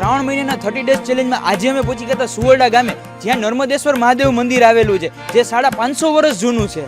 શ્રાવણ મહિનાના thirty days ચેલેન્જમાં આજે અમે પહોંચી ગયા હતા સુવરડા ગામે, જ્યાં નર્મદેશ્વર મહાદેવ મંદિર આવેલું છે, જે સાડા પાંચસો વર્ષ જૂનું છે.